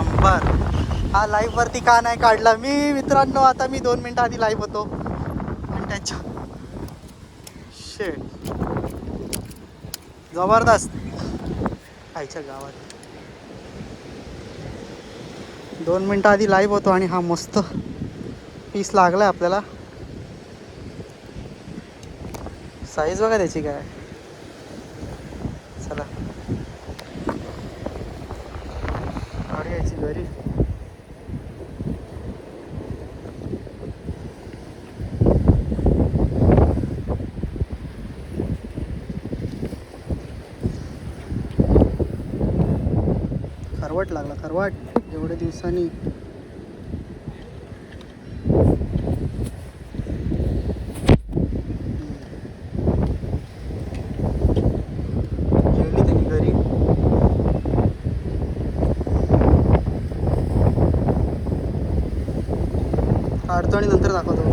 Number. हा live वरती का नाही काढला? मी मित्रांनो आता मी दोन मिनिटं आधी लाईव्ह होतो. आणि त्याच्या शेट जबरदस्त. आईच्या गावात. दोन मिनिटं आधी लाईव्ह होतो आणि हा मस्त पीस लागलाय आपल्याला. साईज बघा त्याची काय. चला. घरी खरवट लागला खरवट. एवढ्या दिवसांनी. अडचणीनंतर दाखवतो.